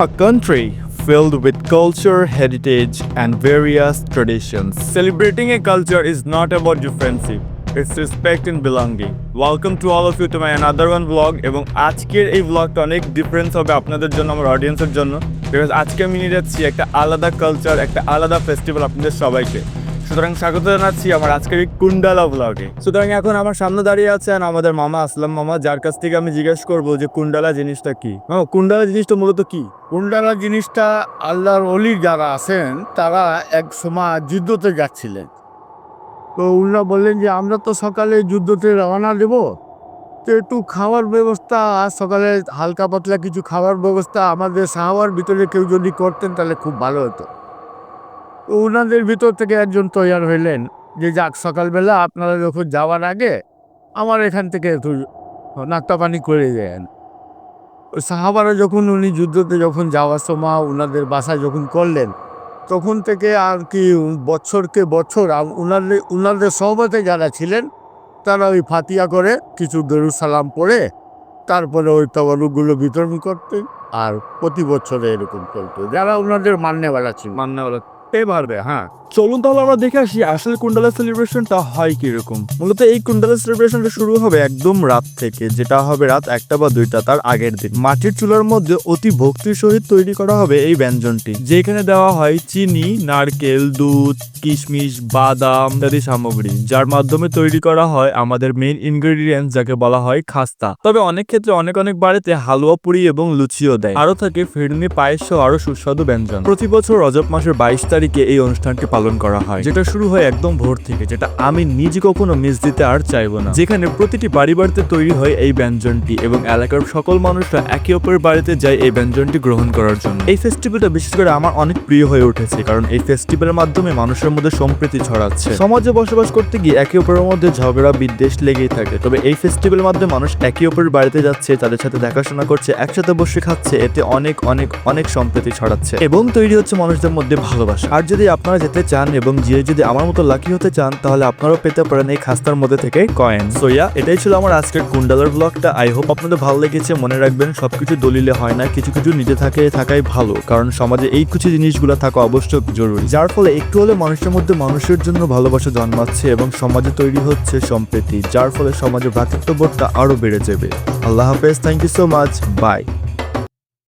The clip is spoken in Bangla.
A country filled with culture, heritage, and various traditions. Celebrating a culture is not about your friendship. It's respect and belonging. Welcome to all of you to my another one vlog এবং আজকের এই vlogটা অনেক ডিফারেন্স হবে আপনাদের জন্য আমার অডিয়েন্সের জন্য বিকজ আজকে আমি নিয়ে যাচ্ছি একটা আলাদা কালচার একটা আলাদা ফেস্টিভ্যাল আপনাদের সবাইকে সুতরাং স্বাগত জানাচ্ছি আমার আজকের কুন্ডালা ব্লগে সুতরাং এখন আমার সামনে দাঁড়িয়ে আছেন আমাদের মামা, আসলাম মামা, যার কাছ থেকে আমি জিজ্ঞেস করব যে কুন্ডালা জিনিসটা কি। মামা কুন্ডালা জিনিসটা মূলত কি? কুন্ডালা জিনিসটা আল্লাহর অলি যারা আছেন, তারা এক সময় যুদ্ধতে যাচ্ছিলেন। তো উনারা বললেন যে, আমরা তো সকালে যুদ্ধতে রওনা দেব। তো একটু খাওয়ার ব্যবস্থা, আর সকালে হালকা পাতলা কিছু খাওয়ার ব্যবস্থা আমাদের সাহাবার ভিতরে কেউ যদি করতেন, তাহলে খুব ভালো হতো। ওনাদের ভিতর থেকে একজন তৈয়ার হইলেন যে, যাক, সকালবেলা আপনারা যখন যাওয়ার আগে আমার এখান থেকে একটু নাস্তা পানি করে দেন। সাহাবারা যখন উনি যুদ্ধতে যখন যাওয়ার সময় ওনাদের বাসায় যখন করলেন, তখন থেকে আর কি বছরকে বছর উনাদের উনাদের সহবতে যারা ছিলেন, তারা ওই ফাতিয়া করে কিছু দরুদ সালাম পড়ে, তারপরে ওই তবরুকগুলো বিতরণ করতেন, আর প্রতি বছরে এরকম চলতো। যারা ওনাদের মান্যওয়ালা ছিল। মান্না বলো এ পারবে হ্যাঁ চলুন তাহলে আমরা দেখে আসি আসলে কুন্ডালা সেলিব্রেশনটা হয় কীরকম। মূলত এই কুন্ডালা সেলিব্রেশনটা শুরু হবে একদম রাত থেকে, যেটা হবে রাত একটা বা দুইটা তার আগের দিন। মাটির চুলার মধ্যে অতি ভক্তির সহিত তৈরি করা হবে এই ব্যঞ্জনটি, যেখানে দেওয়া হয় চিনি, নারকেল, দুধ, কিশমিশ, বাদাম ইত্যাদি সামগ্রী, যার মাধ্যমে তৈরি করা হয় আমাদের মেইন ইনগ্রেডিয়েন্টস যাকে বলা হয় খাস্তা। তবে অনেক ক্ষেত্রে অনেক অনেক বাড়িতে হালুয়া পুরি এবং লুচিও দেয়। আরও থাকে ফিরনি পায়েস সহ আরও সুস্বাদু ব্যঞ্জন। প্রতি বছর রজব মাসের বাইশ তারিখে এই অনুষ্ঠানটি পালন করা হয়। যেটা শুরু হয় একদম ভোর থেকে, যেটা আমি নিজে কখনো মিস দিতে আর চাইব না। যেখানে প্রতিটি বাড়ি বাড়িতে তৈরি হয় এই ব্যঞ্জনটি এবং এলাকার সকল মানুষরা একে অপরের বাড়িতে যায় এই ব্যঞ্জনটি গ্রহণ করার জন্য। এই ফেস্টিভ্যালটা বিশেষ করে আমার অনেক প্রিয় হয়ে উঠেছে, কারণ এই ফেস্টিভ্যালের মাধ্যমে মানুষের মধ্যে সম্প্রীতি ছড়াচ্ছে। সমাজে বসবাস করতে গিয়ে একে অপরের মধ্যে ঝগড়া, বিদ্বেষ লেগেই থাকে, তবে এই ফেস্টিভ্যালের মাধ্যমে মানুষ একে অপরের বাড়িতে যাচ্ছে, তাদের সাথে দেখাশোনা করছে, একসাথে বসে খাচ্ছে, এতে অনেক অনেক অনেক সম্প্রীতি ছড়াচ্ছে এবং তৈরি হচ্ছে মানুষদের মধ্যে ভালোবাসা। আর যদি আপনারা যেতে চান এবং যে যদি আমার মতো লাকি হতে চান, তাহলে আপনারাও পেতে পারেন এই খাস্তার মধ্যে থেকে কয়েন সোয়া এটাই ছিল আমার আজকের কুন্ডালার ব্লগটা আই হোপ আপনাদের ভালো লেগেছে, মনে রাখবেন, সবকিছু দলিলে হয় না, কিছু কিছু নিজে থাকে, থাকাই ভালো, কারণ সমাজে এই কিছু জিনিসগুলো থাকা অবশ্যই জরুরি। যার ফলে একটু হলে মানুষের মধ্যে মানুষের জন্য ভালোবাসা জন্মাচ্ছে এবং সমাজে তৈরি হচ্ছে সম্প্রীতি, যার ফলে সমাজে ভ্রাতৃত্ববোধটা আরও বেড়ে যাবে। আল্লাহ হাফেজ thank you so much bye